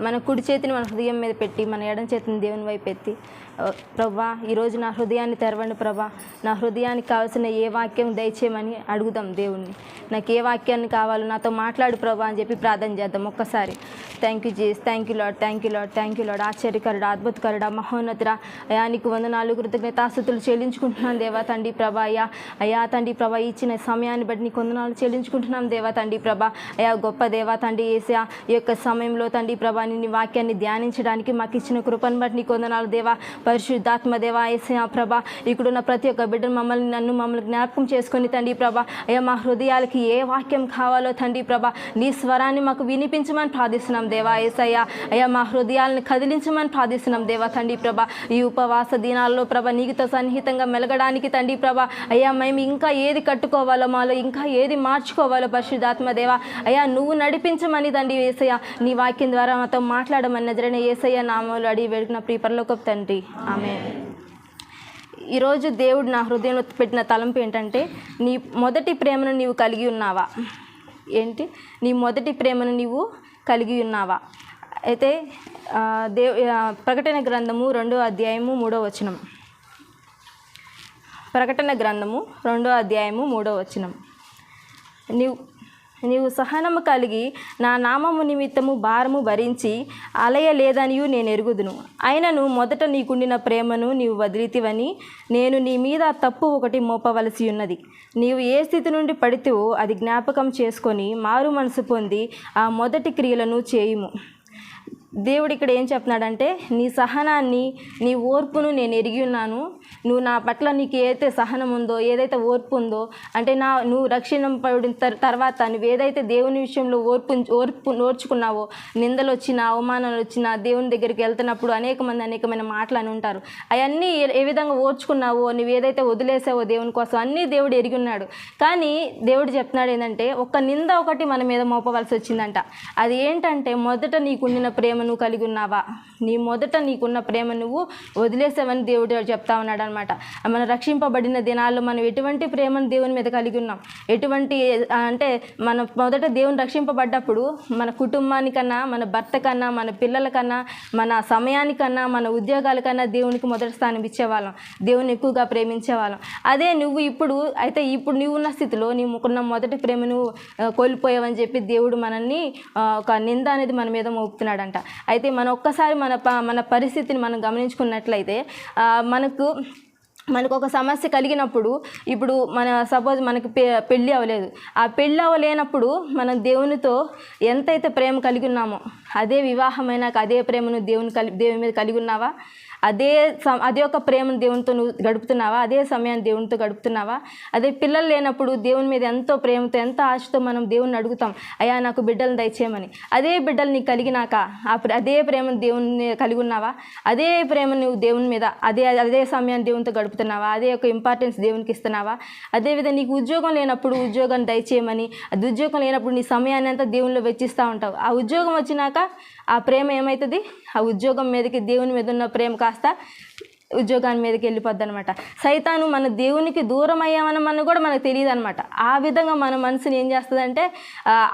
మన కుడి చేతిని మన హృదయం మీద పెట్టి మన ఎడం చేతిని దేవుని వైపు ఎత్తి ప్రభా ఈరోజు నా హృదయాన్ని తెరవండి ప్రభా. నా హృదయానికి కావాల్సిన ఏ వాక్యం దయచేయమని అడుగుదాం దేవుణ్ణి. నాకు ఏ వాక్యాన్ని కావాలో నాతో మాట్లాడు ప్రభా అని చెప్పి ప్రార్థన చేద్దాం ఒక్కసారి. Thank you Jesus thank you Lord thank you Lord thank you Lord ఆశ్చర్యకరుడు అద్భుతకరుడ మహోన్నతురా అయా నీకు వందనాలు కృతజ్ఞతాస్థుతులు చెల్లించుకుంటున్నాను దేవా తండ్రి ప్రభా. అయ్యా అయా తండ్రి ప్రభా ఇచ్చిన సమయాన్ని బట్టి నీకు వందనాలు చెల్లించుకుంటున్నాం దేవా తండ్రి ప్రభా. అయా గొప్ప దేవా తండ్రి ఏసా ఈ యొక్క సమయంలో తండ్రి ప్రభా నీ వాక్యాన్ని ధ్యానించడానికి మాకు ఇచ్చిన కృపను బట్టి నీకు వందనాలు దేవా. పరిశుద్ధాత్మ దేవా ఏసా ప్రభా ఇక్కడున్న ప్రతి ఒక్క బిడ్డను మమ్మల్ని నన్ను మమ్మల్ని జ్ఞాపకం చేసుకొని తండ్రి ప్రభ అయ్యా మా హృదయాలకి ఏ వాక్యం కావాలో తండ్రి ప్రభ నీ స్వరాన్ని మాకు వినిపించమని ప్రార్థిస్తున్నాం దేవా ఏసయ్య అయ్యా మా హృదయాలను కదిలించమని ప్రార్థిస్తున్నాం దేవా తండ్రి ప్రభ. ఈ ఉపవాస దినాల్లో ప్రభ నీకుతో సన్నిహితంగా మెలగడానికి తండ్రి ప్రభ అయ్యా మేము ఇంకా ఏది కట్టుకోవాలో మాలో ఇంకా ఏది మార్చుకోవాలో పరిశుద్ధాత్మ దేవా అయ్యా నువ్వు నడిపించమని తండ్రి ఏసయ్య నీ వాక్యం ద్వారా మాతో మాట్లాడమని నజరైన ఏసయ్య నామలు అడిగి వెడుకున్న ప్రీపర్లో ఒక తండ్రి. ఆమె ఈరోజు దేవుడు నా హృదయంలో పెట్టిన తలంపు ఏంటంటే నీ మొదటి ప్రేమను నీవు కలిగి ఉన్నావా? ఏంటి? నీ మొదటి ప్రేమను నీవు కలిగి ఉన్నావా? అయితే దేవ దేవ్ ప్రకటన గ్రంథము రెండో అధ్యాయము మూడో వచనం. ప్రకటన గ్రంథము రెండో అధ్యాయము మూడో వచనం. నీవు నీవు సహనము కలిగి నా నామము నిమిత్తము భారము భరించి అలయలేదనియు నేను ఎరుగుదును. అయినను మొదట నీకుండిన ప్రేమను నీవు వదిలితివని నేను నీ మీద తప్పు ఒకటి మోపవలసి ఉన్నది. నీవు ఏ స్థితి నుండి పడితేవో అది జ్ఞాపకం చేసుకొని మారు మనసు పొంది ఆ మొదటి క్రియలను చేయుము. దేవుడు ఇక్కడ ఏం చెప్తున్నాడంటే నీ సహనాన్ని నీ ఓర్పును నేను ఎరిగి ఉన్నాను. నువ్వు నా పట్ల నీకు ఏదైతే సహనం ఉందో ఏదైతే ఓర్పు ఉందో అంటే నా నువ్వు రక్షణ పడిన తర్వాత నువ్వు ఏదైతే దేవుని విషయంలో ఓర్పు ఓర్పు ఓర్చుకున్నావో నిందలు వచ్చినా అవమానాలు వచ్చినా దేవుని దగ్గరికి వెళ్తున్నప్పుడు అనేక మంది అనేకమైన మాటలు అని ఉంటారు. అవన్నీ ఏ- ఏ విధంగా ఓర్చుకున్నావో నువ్వు ఏదైతే వదిలేసావో దేవుని కోసం అన్నీ దేవుడు ఎరిగి ఉన్నాడు. కానీ దేవుడు చెప్తున్నాడు ఏంటంటే ఒక్క నింద ఒకటి మన మీద మోపవలసి వచ్చిందంట. అది ఏంటంటే మొదట నీకుండిన ప్రేమ నువ్వు కలిగి ఉన్నావా? నీ మొదట నీకున్న ప్రేమ నువ్వు వదిలేసావని దేవుడు చెప్తా ఉన్నాడు అనమాట మనం రక్షింపబడిన దినాల్లో మనం ఎటువంటి ప్రేమను దేవుని మీద కలిగి ఉన్నాం? ఎటువంటి అంటే మనం మొదట దేవుని రక్షింపబడ్డప్పుడు మన కుటుంబానికన్నా మన భర్త కన్నా మన పిల్లలకన్నా మన సమయానికన్నా మన ఉద్యోగాలకన్నా దేవునికి మొదటి స్థానం ఇచ్చేవాళ్ళం. దేవుని ఎక్కువగా ప్రేమించేవాళ్ళం. అదే నువ్వు ఇప్పుడు అయితే ఇప్పుడు నువ్వు ఉన్న స్థితిలో నీకున్న మొదటి ప్రేమను కోల్పోయావని చెప్పి దేవుడు మనల్ని ఒక నింద అనేది మన మీద మోపుతున్నాడంట. అయితే మన ఒక్కసారి మన ప- మన పరిస్థితిని మనం గమనించుకున్నట్లయితే మనకు మనకు ఒక సమస్య కలిగినప్పుడు ఇప్పుడు మన సపోజ్ మనకి పె పెళ్ళి అవ్వలేదు. ఆ పెళ్ళి అవ్వలేనప్పుడు మనం దేవునితో ఎంతైతే ప్రేమ కలిగి ఉన్నామో అదే వివాహమైనాక అదే ప్రేమను దేవుని కలి దేవుని మీద కలిగి ఉన్నావా? అదే అదే ఒక ప్రేమను దేవునితో నువ్వు గడుపుతున్నావా? అదే సమయాన్ని దేవునితో గడుపుతున్నావా? అదే పిల్లలు లేనప్పుడు దేవుని మీద ఎంతో ప్రేమతో ఎంత ఆశతో మనం దేవుని అడుగుతాం అయ్యా నాకు బిడ్డలను దయచేయమని. అదే బిడ్డలు నీకు కలిగినాక ఆ ప్ర- అదే ప్రేమను దేవుని కలిగి ఉన్నావా? అదే ప్రేమ నువ్వు దేవుని మీద అదే అదే సమయాన్ని దేవునితో గడుపుతున్నావా? అదే ఒక ఇంపార్టెన్స్ దేవునికి ఇస్తున్నావా? అదేవిధంగా నీకు ఉద్యోగం లేనప్పుడు ఉద్యోగాన్ని దయచేయమని అది ఉద్యోగం లేనప్పుడు నీ సమయాన్ని అంతా దేవునిలో వెచ్చిస్తూ ఉంటావు. ఆ ఉద్యోగం వచ్చినాక ఆ ప్రేమ ఏమవుతుంది ఆ ఉద్యోగం మీదకి దేవుని మీద ఉన్న ప్రేమ కాస్త ఉద్యోగాన్ని మీదకి వెళ్ళిపోద్ది అనమాట సైతాను మన దేవునికి దూరం అయ్యామని కూడా మనకు తెలియదు అనమాట ఆ విధంగా మన మనసుని ఏం చేస్తుందంటే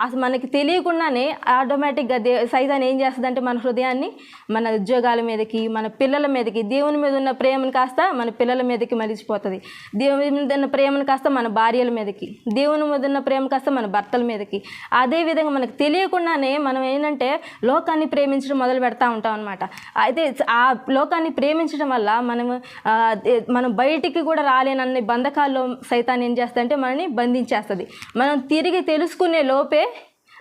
అసలు మనకి తెలియకుండానే ఆటోమేటిక్గా దే సైతాన్ ఏం చేస్తుందంటే మన హృదయాన్ని మన ఉద్యోగాల మీదకి మన పిల్లల మీదకి దేవుని మీద ఉన్న ప్రేమను కాస్త మన పిల్లల మీదకి మలిచిపోతుంది దేవుని మీద ఉన్న ప్రేమను కాస్త మన భార్యల మీదకి దేవుని మీద ఉన్న ప్రేమ కాస్త మన భర్తల మీదకి. అదే విధంగా మనకు తెలియకుండానే మనం ఏంటంటే లోకాన్ని ప్రేమించడం మొదలు పెడతా ఉంటాం అనమాట అయితే ఆ లోకాన్ని ప్రేమించడం వల్ల మనము మనం బయటికి కూడా రాలేనన్ని బంధకాల్లో సైతాన్ని ఏం చేస్తుందంటే మనని బంధించేస్తుంది. మనం తిరిగి తెలుసుకునే లోపే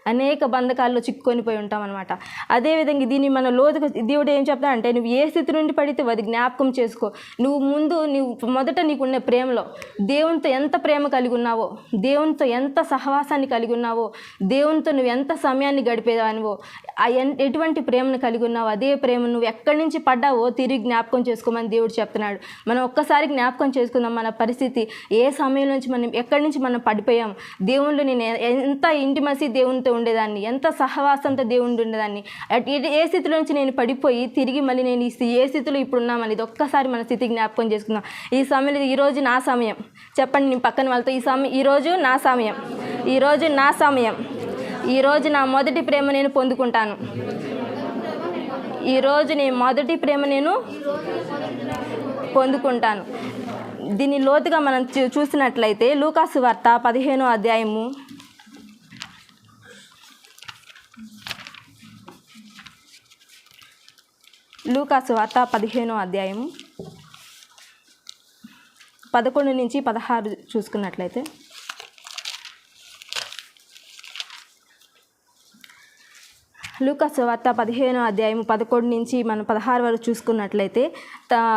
అనేక బంధకాల్లో చిక్కుకొని పోయి ఉంటాం అనమాట అదేవిధంగా దీన్ని మన లోతుకు దేవుడు ఏం చెప్తా అంటే నువ్వు ఏ స్థితి నుండి పడితే అది జ్ఞాపకం చేసుకో. నువ్వు ముందు నువ్వు మొదట నీకున్న ప్రేమలో దేవునితో ఎంత ప్రేమ కలిగి ఉన్నావో దేవునితో ఎంత సహవాసాన్ని కలిగి ఉన్నావో దేవునితో నువ్వు ఎంత సమయాన్ని గడిపేదానివో ఆ ఎటువంటి ప్రేమను కలిగి ఉన్నావో అదే ప్రేమ నువ్వు ఎక్కడి నుంచి పడ్డావో తిరిగి జ్ఞాపకం చేసుకోమని దేవుడు చెప్తున్నాడు. మనం ఒక్కసారి జ్ఞాపకం చేసుకుందాం మన పరిస్థితి ఏ సమయం నుంచి మనం ఎక్కడి నుంచి మనం పడిపోయాం దేవుళ్ళు నేను ఎంత ఇంటిమసి దేవునితో ఉండేదాన్ని? ఎంత సహవాసంతో దేవుడు ఉండేదాన్ని? ఏ- స్థితిలో నుంచి నేను పడిపోయి తిరిగి మళ్ళీ నేను ఏ స్థితిలో ఇప్పుడు ఉన్నామని ఇది ఒక్కసారి మన స్థితి జ్ఞాపకం చేసుకుందాం. ఈ సమయంలో ఈరోజు నా సమయం. చెప్పండి నేను పక్కన వాళ్ళతో ఈ సమయం ఈరోజు నా సమయం. ఈరోజు నా సమయం. ఈరోజు నా మొదటి ప్రేమ నేను పొందుకుంటాను. ఈరోజు నీ మొదటి ప్రేమ నేను పొందుకుంటాను. దీన్ని లోతుగా మనం చూ- చూసినట్లయితే లూకాసు వార్త పదిహేనో అధ్యాయము లూకాసు వార్త పదిహేనో అధ్యాయం పదకొండు నుంచి పదహారు చూసుకున్నట్లయితే. లూకాసు వార్త పదిహేనో అధ్యాయం పదకొండు నుంచి మనం పదహారు వరకు చూసుకున్నట్లయితే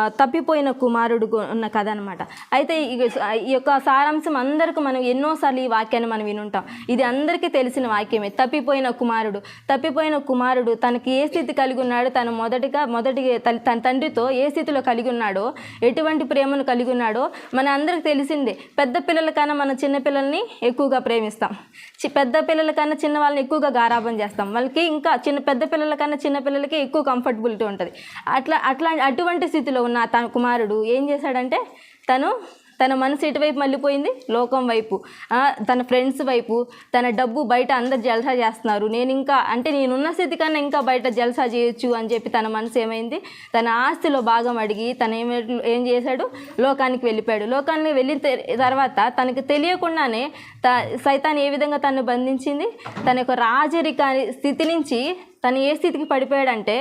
తప్పిపోయిన కుమారుడు ఉన్న కథ అనమాట అయితే ఈ యొక్క సారాంశం అందరికీ మనం ఎన్నోసార్లు ఈ వాక్యాన్ని మనం వినుంటాం. ఇది అందరికీ తెలిసిన వాక్యమే. తప్పిపోయిన కుమారుడు తప్పిపోయిన కుమారుడు తనకి ఏ స్థితి కలిగి ఉన్నాడో తను మొదటిగా మొదటి తన తండ్రితో ఏ స్థితిలో కలిగి ఉన్నాడో ఎటువంటి ప్రేమను కలిగి ఉన్నాడో మన అందరికి తెలిసిందే. పెద్ద పిల్లల కన్నా మన చిన్నపిల్లల్ని ఎక్కువగా ప్రేమిస్తాం. చి- పెద్ద పిల్లల కన్నా చిన్న వాళ్ళని ఎక్కువగా గారాబం చేస్తాం. వాళ్ళకి ఇంకా చిన్న పెద్ద పిల్లల కన్నా చిన్నపిల్లలకి ఎక్కువ కంఫర్టబిలిటీ ఉంటుంది. అట్లా అట్లా అటువంటి స్థితిలో ఉన్న తన కుమారుడు ఏం చేశాడంటే తను తన మనసు ఇటువైపు మళ్ళీపోయింది? లోకం వైపు. తన ఫ్రెండ్స్ వైపు. తన డబ్బు బయట అందరు జల్సా చేస్తున్నారు. నేను ఇంకా అంటే నేనున్న స్థితి కన్నా ఇంకా బయట జల్సా చేయొచ్చు అని చెప్పి తన మనసు ఏమైంది? తన ఆస్తిలో భాగం అడిగి తను ఏమి ఏం చేశాడు? లోకానికి వెళ్ళిపోయాడు. లోకానికి వెళ్ళిన తర్వాత తనకు తెలియకుండానే త సైతాన్ ఏ విధంగా తను బంధించింది? తన యొక్క రాజరిక స్థితి నుంచి తను ఏ స్థితికి పడిపోయాడంటే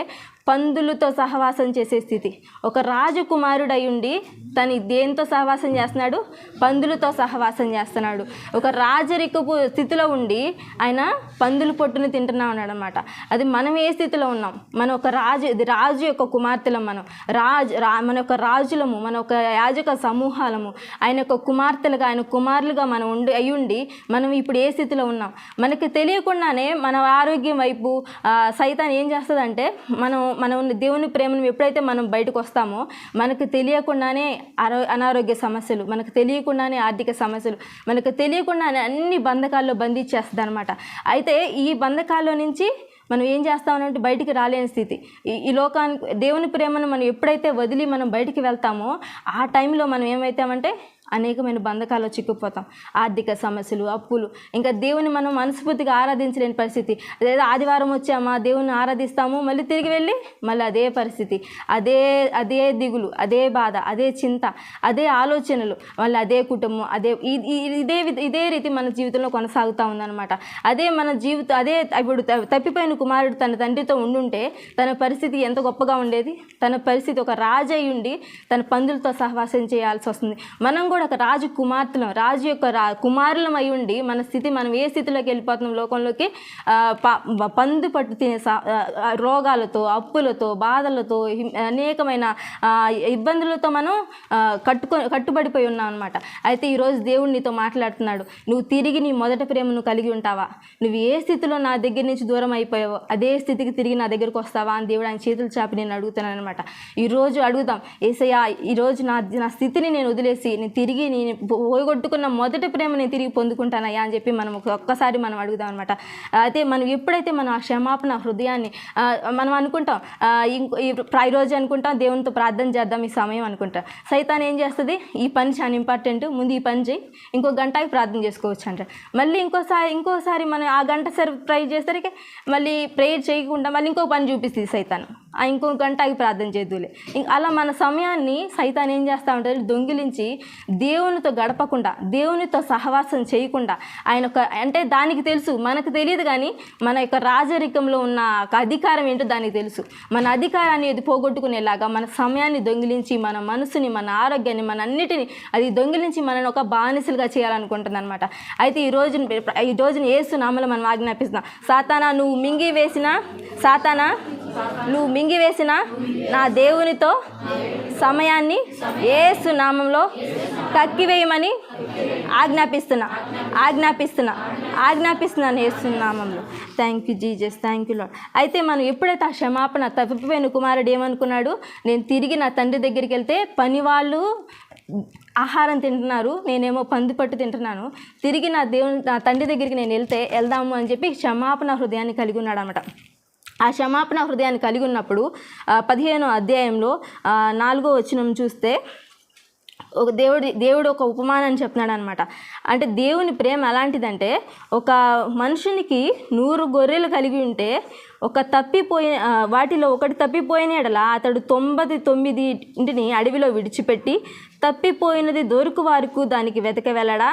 పందులతో సహవాసం చేసే స్థితి. ఒక రాజకుమారుడై ఉండి తను దేంతో సహవాసం చేస్తున్నాడు? పందులతో సహవాసం చేస్తున్నాడు. ఒక రాజరికపు స్థితిలో ఉండి ఆయన పందుల పొట్టును తింటున్నా ఉన్నాడు అనమాట అది మనం ఏ స్థితిలో ఉన్నాం? మన ఒక రాజు ఇది రాజు యొక్క కుమార్తెలం మనం. రాజు రా మన యొక్క రాజులము మన ఒక యాజక సమూహాలము ఆయన యొక్క కుమార్తెలుగా ఆయన కుమారులుగా మనం ఉండి అయ్యుండి మనం ఇప్పుడు ఏ స్థితిలో ఉన్నాం? మనకి తెలియకుండానే మన ఆరోగ్యం వైపు సైతాన్ ఏం చేస్తుందంటే మనం మనం ఉన్న దేవుని ప్రేమను ఎప్పుడైతే మనం బయటకు వస్తామో మనకు తెలియకుండానే అనారోగ్య సమస్యలు మనకు తెలియకుండానే ఆర్థిక సమస్యలు మనకు తెలియకుండానే అన్ని బంధకాల్లో బంధించేస్తుంది అనమాట అయితే ఈ బంధకాల్లో నుంచి మనం ఏం చేస్తామంటే బయటికి రాలేని స్థితి. ఈ ఈ లోకానికి దేవుని ప్రేమను మనం ఎప్పుడైతే వదిలి మనం బయటికి వెళ్తామో ఆ టైంలో మనం ఏమవుతామంటే అనేకమైన బంధకాల్లో చిక్కుపోతాం ఆర్థిక సమస్యలు అప్పులు ఇంకా దేవుని మనం మనస్ఫూర్తిగా ఆరాధించలేని పరిస్థితి. లేదా ఆదివారం వచ్చామా దేవుని ఆరాధిస్తాము మళ్ళీ తిరిగి వెళ్ళి మళ్ళీ అదే పరిస్థితి. అదే అదే దిగులు అదే బాధ అదే చింత అదే ఆలోచనలు మళ్ళీ అదే కుటుంబం అదే ఇదే ఇదే రీతి మన జీవితంలో కొనసాగుతూ ఉందన్నమాట. అదే మన జీవితం అదే ఇప్పుడు తప్పిపోయిన కుమారుడు తన తండ్రితో ఉండుంటే తన పరిస్థితి ఎంత గొప్పగా ఉండేది? తన పరిస్థితి ఒక రాజయ్యుండి తన పందులతో సహవాసం చేయాల్సి వస్తుంది. మనం కూడా ఒక రాజు కుమార్తెలం రాజు యొక్క రా కుమారులం అయి ఉండి మన స్థితి మనం ఏ స్థితిలోకి వెళ్ళిపోతున్నాం? లోకంలోకి పందు పట్టు తినే రోగాలతో అప్పులతో బాధలతో అనేకమైన ఇబ్బందులతో మనం కట్టుకొని కట్టుకో కట్టుబడిపోయి ఉన్నాం అనమాట అయితే ఈరోజు దేవుడు నీతో మాట్లాడుతున్నాడు. నువ్వు తిరిగి నీ మొదటి ప్రేమను కలిగి ఉంటావా? నువ్వు ఏ స్థితిలో నా దగ్గర నుంచి దూరం అయిపోయావో అదే స్థితికి తిరిగి నా దగ్గరకు వస్తావా అని దేవుడు ఆయన చేతులు చాపి నేను అడుగుతున్నాను అనమాట ఈరోజు అడుగుదాం ఏసయ్యా ఈరోజు నా నా స్థితిని నేను వదిలేసి నేను తిరిగి నేను పోగొట్టుకున్న మొదటి ప్రేమ నేను తిరిగి పొందుకుంటానయ్యా అని చెప్పి మనం ఒక్కసారి మనం అడుగుదాం అనమాట అయితే మనం ఎప్పుడైతే మనం ఆ క్షమాపణ హృదయాన్ని మనం అనుకుంటాం ఇంకో ఈ రోజు అనుకుంటాం దేవునితో ప్రార్థన చేద్దాం ఈ సమయం అనుకుంటాం. సైతాన్ ఏం చేస్తుంది? ఈ పని చాలా ఇంపార్టెంట్ ముందు ఈ పని చేయి ఇంకో గంటకి ప్రార్థన చేసుకోవచ్చు అంట. మళ్ళీ ఇంకోసారి ఇంకోసారి మనం ఆ గంట సరి ట్రై చేసరికి మళ్ళీ ప్రేయర్ చేయకుండా మళ్ళీ ఇంకో పని చూపిస్తుంది సైతాను. ఇంకో గంట అవి ప్రార్థన చేద్దులే ఇంక అలా మన సమయాన్ని సైతాన్ ఏం చేస్తూ ఉంటారు దొంగిలించి దేవునితో గడపకుండా దేవునితో సహవాసం చేయకుండా ఆయన ఒక అంటే దానికి తెలుసు మనకు తెలియదు కానీ మన యొక్క రాజరికంలో ఉన్న ఒక అధికారం ఏంటో దానికి తెలుసు. మన అధికారాన్ని అది పోగొట్టుకునేలాగా మన సమయాన్ని దొంగిలించి మన మనసుని మన ఆరోగ్యాన్ని మన అన్నిటిని అది దొంగిలించి మనని ఒక బానిసలుగా చేయాలనుకుంటుంది అనమాట అయితే ఈ రోజు ఈ రోజున ఏసు నామలో మనం ఆజ్ఞాపిస్తున్నాం సాతానా నువ్వు మింగి వేసిన సాతానా నువ్వు మింగివేసిన నా దేవునితో సమయాన్ని ఏసు నామంలో కక్కివేయమని ఆజ్ఞాపిస్తున్నా. ఆజ్ఞాపిస్తున్నా. ఆజ్ఞాపిస్తున్నాను ఏసు నామంలో. Thank you Jesus thank you Lord అయితే మనం ఎప్పుడైతే ఆ క్షమాపణ తప్పిపోయిన కుమారుడు ఏమనుకున్నాడు? నేను తిరిగి నా తండ్రి దగ్గరికి వెళ్తే పని వాళ్ళు ఆహారం తింటున్నారు. నేనేమో పంది పట్టు తింటున్నాను. తిరిగి నా దేవుని నా తండ్రి దగ్గరికి నేను వెళ్తే వెళ్దాము అని చెప్పి క్షమాపణ హృదయాన్ని కలిగి ఉన్నాడు అనమాట ఆ క్షమాపణ హృదయాన్ని కలిగి ఉన్నప్పుడు పదిహేనో అధ్యాయంలో నాలుగో వచనం చూస్తే ఒక దేవుడి దేవుడు ఒక ఉపమానం చెప్తున్నాడు అనమాట అంటే దేవుని ప్రేమ ఎలాంటిదంటే ఒక మనుషునికి నూరు గొర్రెలు కలిగి ఉంటే ఒక తప్పిపోయిన వాటిలో ఒకటి తప్పిపోయిన ఎడలా అతడు తొంభై తొమ్మిది ఇంటిని అడవిలో విడిచిపెట్టి తప్పిపోయినది దొరుకు వారుకు దానికి వెతక వెళ్ళడా?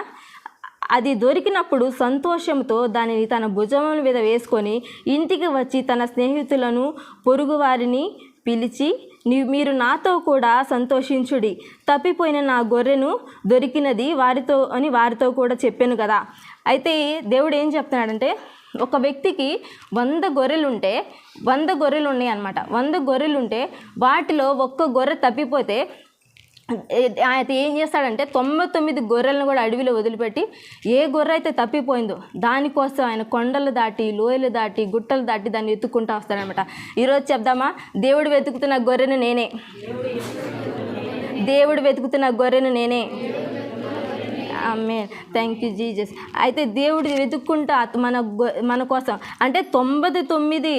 అది దొరికినప్పుడు సంతోషంతో దానిని తన భుజముల మీద వేసుకొని ఇంటికి వచ్చి తన స్నేహితులను పొరుగువారిని పిలిచి నీ మీరు నాతో కూడా సంతోషించుడి. తప్పిపోయిన నా గొర్రెను దొరికినది వారితో అని వారితో కూడా చెప్పాను కదా. అయితే దేవుడు ఏం చెప్తున్నాడంటే ఒక వ్యక్తికి వంద గొర్రెలు ఉంటే వంద గొర్రెలు ఉన్నాయి అనమాట వంద గొర్రెలు ఉంటే వాటిలో ఒక్క గొర్రె తప్పిపోతే ఏ- ఆయన ఏం చేస్తాడంటే తొంభై తొమ్మిది గొర్రెలను కూడా అడవిలో వదిలిపెట్టి ఏ గొర్రె అయితే తప్పిపోయిందో దానికోసం ఆయన కొండలు దాటి లోయలు దాటి గుట్టలు దాటి దాన్ని వెతుక్కుంటూ వస్తాడనమాట. ఈరోజు చెప్దామా? దేవుడు వెతుకుతున్న గొర్రెను నేనే. దేవుడు వెతుకుతున్న గొర్రెను నేనే. ఆమె థ్యాంక్ యూ జీజస్ అయితే దేవుడు వెతుక్కుంటా మన మన కోసం అంటే తొంభై తొమ్మిది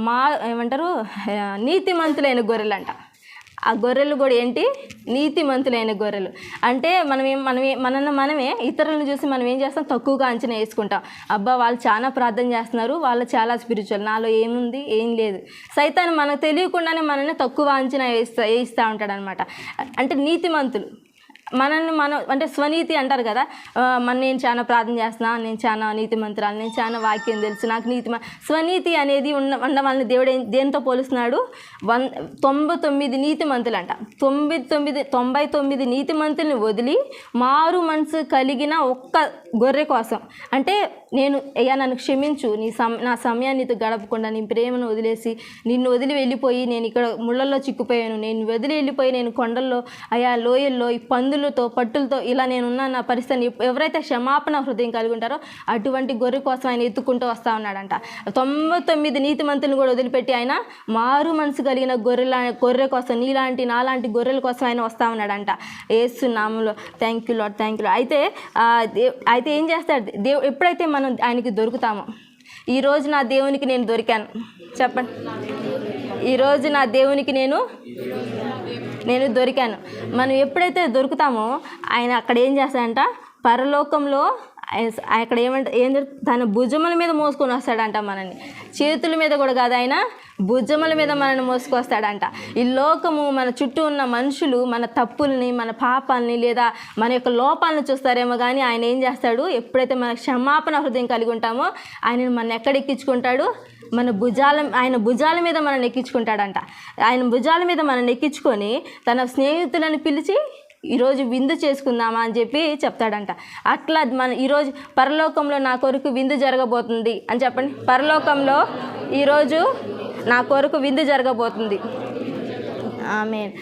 మా ఏమంటారు నీతి నీతిమంతులైన గొర్రెలు అంట ఆ గొర్రెలు కూడా ఏంటి? నీతిమంతులైన గొర్రెలు. అంటే మనం ఏం మనం మనల్ని మనమే ఇతరులను చూసి మనం ఏం చేస్తాం? తక్కువగా అంచనా వేసుకుంటాం. అబ్బా వాళ్ళు చాలా ప్రార్థన చేస్తున్నారు. వాళ్ళు చాలా స్పిరిచువల్ నాలో ఏముంది? ఏం లేదు. సైతాన్ని మనకు తెలియకుండానే మనల్ని తక్కువ అంచనా వేస్తా వేయిస్తూ ఉంటాడనమాట. అంటే నీతిమంతులు. మనల్ని మనం అంటే స్వనీతి అంటారు కదా మన నేను చాలా ప్రార్థన చేస్తున్నా నేను చాలా నీతి మంత్రాలు నేను చాలా వాక్యం తెలుసు నాకు నీతి స్వనీతి అనేది ఉన్న ఉండడం వాళ్ళని దేవుడు దేనితో దేంతో పోలుస్తున్నాడు? వన్ తొంభై తొమ్మిది నీతి మంతులు అంట తొంభై తొమ్మిది తొంభై తొమ్మిది నీతి మంతుల్ని వదిలి మారు మనసు కలిగిన ఒక్క గొర్రె కోసం. అంటే నేను అయ్యా నన్ను క్షమించు నీ సమ నా సమయాన్ని నీతో గడపకుండా నీ ప్రేమను వదిలేసి నిన్ను వదిలి వెళ్ళిపోయి నేను ఇక్కడ ముళ్ళల్లో చిక్కుపోయాను. నేను వదిలి వెళ్ళిపోయి నేను కొండల్లో అయా లోయల్లో ఈ పందులు పందులతో పట్టులతో ఇలా నేను ఉన్న నా పరిస్థితిని ఎవరైతే క్షమాపణ హృదయం కలిగి ఉంటారో అటువంటి గొర్రె కోసం ఆయన ఎత్తుకుంటూ వస్తా ఉన్నాడంట. తొంభై తొమ్మిది నీతి మంతులను కూడా వదిలిపెట్టి ఆయన మారు మనసు కలిగిన గొర్రెల గొర్రె కోసం నీలాంటి నాలాంటి గొర్రెల కోసం ఆయన వస్తూ ఉన్నాడంట. ఏసు నామంలో thank you Lord thank you అయితే అయితే ఏం చేస్తాడు? దేవు ఎప్పుడైతే మనం ఆయనకి దొరుకుతామో ఈరోజు నా దేవునికి నేను దొరికాను. చెప్పండి. ఈరోజు నా దేవునికి నేను నేను దొరికాను. మనం ఎప్పుడైతే దొరుకుతామో ఆయన అక్కడ ఏం చేస్తాడంట? పరలోకంలో అక్కడ ఏమంట ఏం తన భుజముల మీద మోసుకొని వస్తాడంట మనల్ని. చేతుల మీద కూడా కాదు ఆయన భుజముల మీద మనల్ని మోసుకొస్తాడంట. ఈ లోకము మన చుట్టూ ఉన్న మనుషులు మన తప్పుల్ని మన పాపాలని లేదా మన యొక్క లోపాలను చూస్తారేమో కానీ ఆయన ఏం చేస్తాడు? ఎప్పుడైతే మన క్షమాపణ హృదయం కలిగి ఉంటామో ఆయనను మన ఎక్కడ ఎక్కించుకుంటాడు? మన భుజాల ఆయన భుజాల మీద మనం ఎక్కించుకుంటాడంట. ఆయన భుజాల మీద మనం ఎక్కించుకొని తన స్నేహితులను పిలిచి ఈరోజు విందు చేసుకుందామా అని చెప్పి చెప్తాడంట. అట్లా మన ఈరోజు పరలోకంలో నా కొరకు విందు జరగబోతుంది అని చెప్పండి. పరలోకంలో ఈరోజు నా కొరకు విందు జరగబోతుంది. ఆమె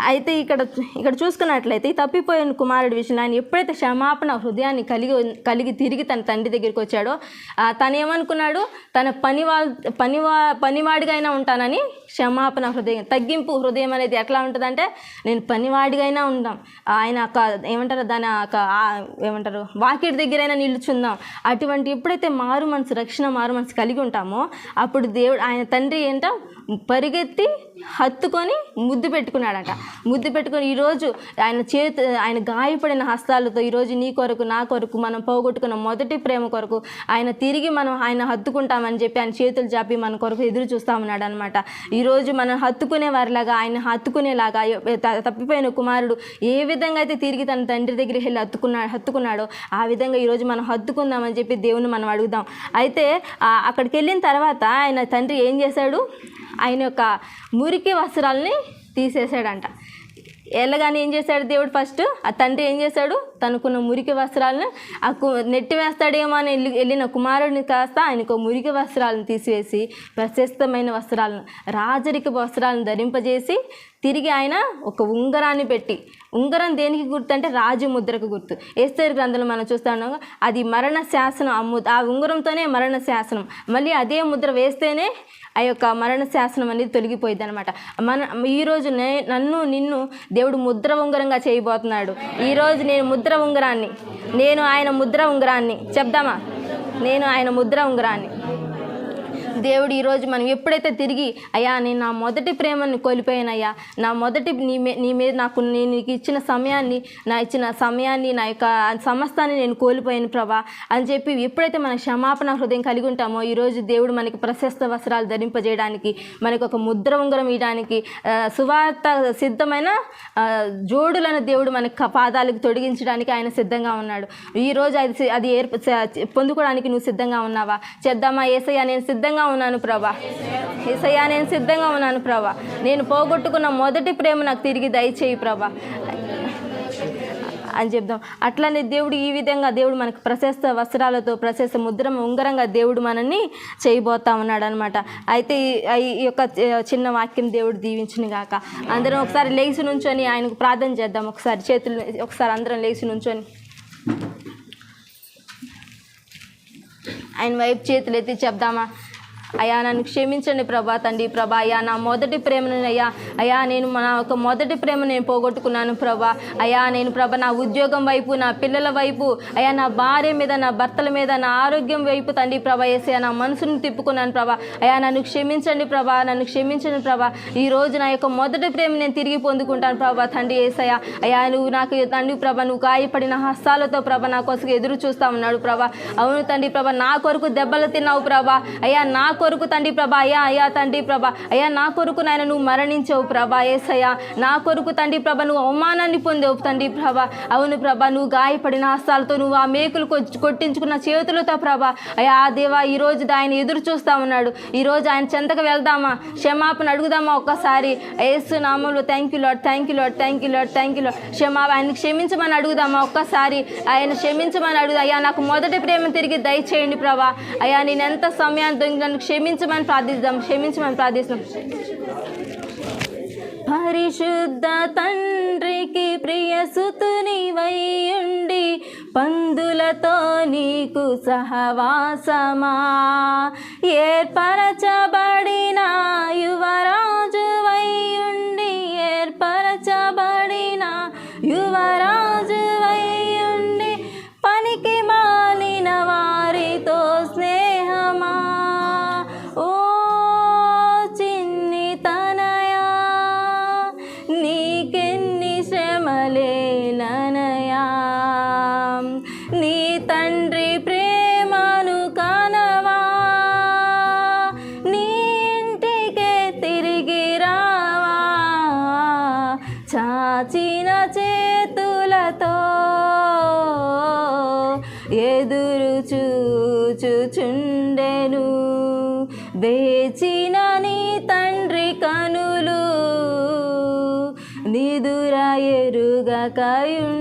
అయితే ఇక్కడ ఇక్కడ చూసుకున్నట్లయితే తప్పిపోయిన కుమారుడి విషయం ఆయన ఎప్పుడైతే క్షమాపణ హృదయాన్ని కలిగి కలిగి తిరిగి తన తండ్రి దగ్గరికి వచ్చాడో తను ఏమనుకున్నాడు? తన పనివా పనివా పనివాడిగా అయినా ఉంటానని క్షమాపణ హృదయం తగ్గింపు హృదయం అనేది ఎట్లా ఉంటుందంటే నేను పనివాడిగా అయినా ఉంటాం ఆయన ఒక ఏమంటారు దాని ఒక ఏమంటారు వాకిటి దగ్గరైనా నిలుచుందాం. అటువంటి ఎప్పుడైతే మారు మనసు రక్షణ మారు మనసు కలిగి ఉంటామో అప్పుడు దేవుడు ఆయన తండ్రి ఏంటో పరిగెత్తి హత్తుకొని ముద్దు పెట్టుకున్నాడట. ముద్దు పెట్టుకొని ఈరోజు ఆయన చేతి ఆయన గాయపడిన హస్తాలతో ఈరోజు నీ కొరకు నా కొరకు మనం పోగొట్టుకున్న మొదటి ప్రేమ కొరకు ఆయన తిరిగి మనం ఆయన హత్తుకుంటామని చెప్పి ఆయన చేతులు చాపి మన కొరకు ఎదురు చూస్తా ఉన్నాడు అనమాట ఈరోజు మనం హత్తుకునే వారిలాగా ఆయన హత్తుకునేలాగా తప్పిపోయిన కుమారుడు ఏ విధంగా అయితే తిరిగి తన తండ్రి దగ్గరికి వెళ్ళి హత్తుకున్నాడు హత్తుకున్నాడో ఆ విధంగా ఈరోజు మనం హత్తుకుందామని చెప్పి దేవుని మనం అడుగుదాం. అయితే అక్కడికి వెళ్ళిన తర్వాత ఆయన తండ్రి ఏం చేశాడు? ఆయన యొక్క మురికి వస్త్రాలని తీసేసాడంట వెళ్ళగానే ఏం చేశాడు దేవుడు ఫస్ట్? ఆ తండ్రి ఏం చేశాడు? తనకున్న మురికి వస్త్రాలను ఆ కు నెట్టి వేస్తాడేమో అని వెళ్ళి వెళ్ళిన కుమారుడిని కాస్త ఆయనకు మురికి వస్త్రాలను తీసివేసి ప్రశస్తమైన వస్త్రాలను రాజరిక వస్త్రాలను ధరింపజేసి తిరిగి ఆయన ఒక ఉంగరాన్ని పెట్టి ఉంగరం దేనికి గుర్తు అంటే రాజు ముద్రకు గుర్తు. ఎస్తేరు గ్రంథంలో మనం చూస్తాను అది మరణ శాసనం ఆ ఆ ఉంగరంతోనే మరణ శాసనం. మళ్ళీ అదే ముద్ర వేస్తేనే ఆ యొక్క మరణ శాసనం అనేది తొలగిపోయింది అనమాట మన ఈరోజు నే నన్ను నిన్ను దేవుడు ముద్ర ఉంగరంగా చేయబోతున్నాడు. ఈరోజు నేను ముద్ర ఉంగరాన్ని నేను ఆయన ముద్ర ఉంగరాన్ని చెప్దామా? నేను ఆయన ముద్ర ఉంగరాన్ని. దేవుడు ఈరోజు మనం ఎప్పుడైతే తిరిగి అయ్యా నేను నా మొదటి ప్రేమను కోల్పోయానయ్యా నా మొదటి నీ మే నీ మీద నాకు నేను నీకు ఇచ్చిన సమయాన్ని నా ఇచ్చిన సమయాన్ని నా యొక్క సమస్తాన్ని నేను కోల్పోయాను ప్రభా అని చెప్పి ఎప్పుడైతే మన క్షమాపణ హృదయం కలిగి ఉంటామో ఈరోజు దేవుడు మనకి ప్రశస్త వస్త్రాలు ధరింపజేయడానికి మనకు ఒక ముద్ర ఉంగరం ఇవ్వడానికి సువార్త సిద్ధమైన జోడులను దేవుడు మన క- పాదాలకు తొడిగించడానికి ఆయన సిద్ధంగా ఉన్నాడు. ఈరోజు అది అది ఏర్ప పొందుకోవడానికి నువ్వు సిద్ధంగా ఉన్నావా? చేద్దామా? ఏసయ్యా నేను సిద్ధంగా ఉన్నాను ప్రభా. ఏసయ్యా నేను సిద్ధంగా ఉన్నాను ప్రభా. నేను పోగొట్టుకున్న మొదటి ప్రేమ నాకు తిరిగి దయచేయి ప్రభా. అని చెప్దాం. అట్లనే దేవుడు ఈ విధంగా దేవుడు మనకు ప్రశస్త వస్త్రాలతో ప్రశస్త ముద్ర ఉంగరంగా దేవుడు మనల్ని చేయబోతా ఉన్నాడు అనమాట అయితే ఈ- ఈ యొక్క చిన్న వాక్యం దేవుడు దీవించిన గాక. అందరం ఒకసారి లేచి నుంచొని ఆయనకు ప్రార్థన చేద్దాం. ఒకసారి చేతులు ఒకసారి అందరం లేచి నుంచొని. ఆయన వైపు చేతులు ఎత్తి చెప్దామా? అయ్యా నన్ను క్షమించండి ప్రభా తండ్రి ప్రభా. అయ్యా నా మొదటి ప్రేమను అయ్యా. అయ్యా నేను నా యొక్క మొదటి ప్రేమ నేను పోగొట్టుకున్నాను ప్రభా. అయ్యా నేను ప్రభ నా ఉద్యోగం వైపు నా పిల్లల వైపు అయ్యా నా భార్య మీద నా భర్తల మీద నా ఆరోగ్యం వైపు తండ్రి ప్రభా వేసి నా మనసును తిప్పుకున్నాను ప్రభా. అయ్యా నన్ను క్షమించండి ప్రభా నన్ను క్షమించండి ప్రభా. ఈ రోజు నా యొక్క మొదటి ప్రేమ నేను తిరిగి పొందుకుంటాను ప్రభా తండ్రి ఏసయ్యా. అయ్యా నువ్వు నాకు తండ్రి ప్రభా నువ్వు గాయపడిన హస్తాలతో ప్రభ నా కోసం ఎదురు చూస్తా ఉన్నాడు ప్రభా. అవును తండ్రి ప్రభా నా కొరకు దెబ్బలు తిన్నావు ప్రభా. అయ్యా నా కొరకు తండ్రి ప్రభా అయ్యా అయ్యా తండ్రి ప్రభా అయ్యా నా కొరకు నాయన నువ్వు మరణించవు ప్రభా ఏసయ్యా. నా కొరకు తండ్రి ప్రభా నువ్వు అవమానాన్ని పొందేవు తండ్రి ప్రభా. అవును ప్రభా నువ్వు గాయపడిన హస్తాలతో నువ్వు ఆ మేకులు కొట్టించుకున్న చేతులతో ప్రభ అయ్యా ఆ దేవా ఈరోజు ఆయన ఎదురు చూస్తా ఉన్నాడు. ఈరోజు ఆయన చెంతకు వెళ్దామా? క్షమాపణ అడుగుదామా ఒక్కసారి? ఏసు నామంలో thank you Lord thank you Lord thank you Lord thank you Lord క్షమా ఆయన క్షమించమని అడుగుదామా ఒక్కసారి? ఆయన క్షమించమని అడుగుదా అయ్యా నాకు మొదటి ప్రేమ తిరిగి దయచేయండి ప్రభా. అయ్యా నేను ఎంత సమయాన్ని దొంగి నన్ను క్షమించమని ప్రార్థిద్దాం క్షమించమని ప్రార్థిస్తాం పరిశుద్ధ తండ్రికి ప్రియ సుతుని వయ్యుండి పందులతో నీకు సహవాసమా? ఏర్పరచబడిన యువరా കൈയുണ്ട്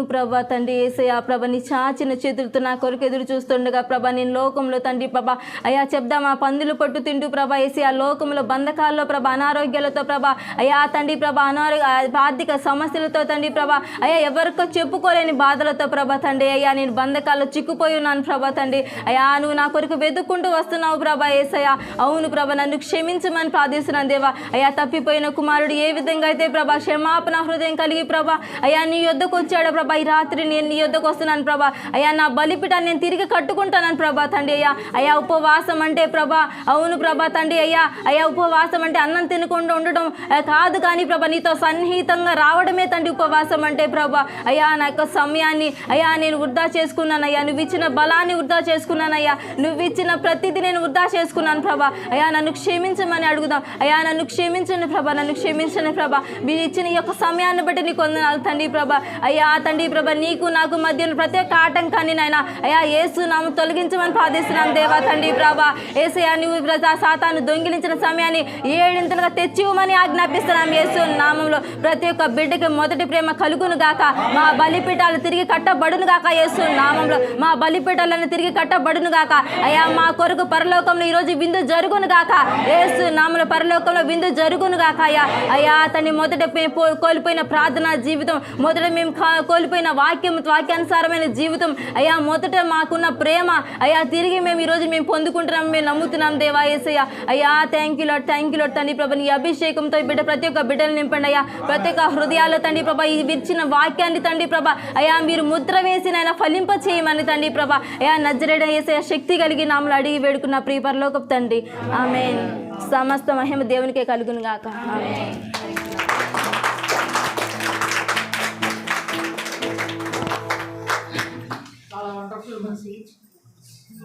అవును ప్రభా. తండ్రి ఏసయ్య ప్రభ నీ చాచిన చేతులతో నా కొరకు ఎదురు చూస్తుండగా ప్రభా నేను లోకంలో తండ్రి ప్రభా అయ్యా చెప్దామా పందులు పట్టు తింటూ ప్రభా ఏసీ ఆ లోకంలో బంధకాల్లో ప్రభ అనారోగ్యాలతో ప్రభా అయ్యా తండ్రి ప్రభ అనారోగ్య ఆర్థిక సమస్యలతో తండ్రి ప్రభా అయ్యా ఎవరికో చెప్పుకోలేని బాధలతో ప్రభా తండ్రి అయ్యా నేను బంధకాల్లో చిక్కుపోయి ఉన్నాను ప్రభా తండ్రి. అయ్యా నువ్వు నా కొరకు వెతుక్కుంటూ వస్తున్నావు ప్రభా ఏసయ్య. అవును ప్రభ నన్ను క్షమించమని ప్రార్థిస్తున్నాను దేవా. అయ్యా తప్పిపోయిన కుమారుడు ఏ విధంగా అయితే ప్రభా క్షమాపణ హృదయం కలిగి ప్రభా అయ్యా నీ యొద్దకు వచ్చాడు ప్రభా ఈ రాత్రి నేను నీ యొద్దకు వస్తున్నాను ప్రభా. అయ్యా నా బలిపిటాన్ని నేను తిరిగి కట్టుకుంటానని ప్రభా తండ్రి అయ్యా. అయ్యా ఉపవాసం అంటే ప్రభా అవును ప్రభా తండ్రి అయ్యా. అయ్యా ఉపవాసం అంటే అన్నం తినకుండా ఉండడం కాదు కానీ ప్రభా నీతో సన్నిహితంగా రావడమే తండ్రి ఉపవాసం అంటే ప్రభా. అయ్యా నా యొక్క సమయాన్ని అయ్యా నేను వృధా చేసుకున్నాను అయ్యా. నువ్వు ఇచ్చిన బలాన్ని వృధా చేసుకున్నాను అయ్యా. నువ్వు ఇచ్చిన ప్రతిదీ నేను వృధా చేసుకున్నాను ప్రభా. అయ్యా నన్ను క్షమించమని అడుగుదాం. అయ్యా నన్ను క్షమించండి ప్రభా నన్ను క్షమించండి ప్రభా. మీరు ఇచ్చిన ఈ యొక్క సమయాన్ని బట్టి నీకు వందనాలు తండ్రి ప్రభా. అయ్యా తండ్రి ప్రభా నీకు నాకు మధ్యలో ప్రతి ఒక్క ఆటంకాన్ని నాయన అయ్యా ఏసు నాము తొలగించమని ప్రార్థిస్తున్నాను దేవా తండ్రి ప్రభా. ఏసయ్యా నువ్వు ప్రజా సాతాను దొంగిలించిన సమయాన్ని ఏడింతలుగా తెచ్చివమని ఆజ్ఞాపిస్తున్నాం యేసు నామంలో. ప్రతి ఒక్క బిడ్డకి మొదటి ప్రేమ కలుగును గాక. మా బలిపీఠాలు తిరిగి కట్టబడును గాక యేసు నామంలో. మా బలిపీఠాలను తిరిగి కట్టబడును గాక. అయ్యా మా కొరకు పరలోకంలో ఈరోజు విందు జరుగును గాక. ఏసు నామంలో పరలోకంలో విందు జరుగును గాక అయ్యా. అయ్యా అతన్ని మొదట పే- కోల్పోయిన ప్రార్థన జీవితం మొదట మేము కా- కోల్పోయిన వాక్యం వాక్యానుసారమైన జీవితం. అయ్యా మొదట మాకున్న ప్రేమ. అయ్యా తిరిగి మేము ఈరోజు మేము పొందుకుంటున్నాం మేము నమ్ముతున్నాం దేవా ఏసయ్య అయ్యా thank you Lord thank you Lord తండ్రి ప్రభ నీ అభిషేకంతో బిడ్డ ప్రతి ఒక్క బిడ్డలు నింపండి అయ్యా. ప్రతి ఒక్క హృదయాల్లో తండ్రి ప్రభ ఈ విచ్చిన వాక్యాన్ని తండ్రి ప్రభ అయ్యా మీరు ముద్ర వేసి నాయన ఫలింప చేయమని తండ్రి ప్రభ. అయ్యా నజరేడ ఏసయ్య శక్తి కలిగి నామలు అడిగి వేడుకున్న ప్రియ పరలోకపు తండ్రి. ఆమె సమస్త మహిమ దేవునికే కలుగును గాక. ఆమె wonderful message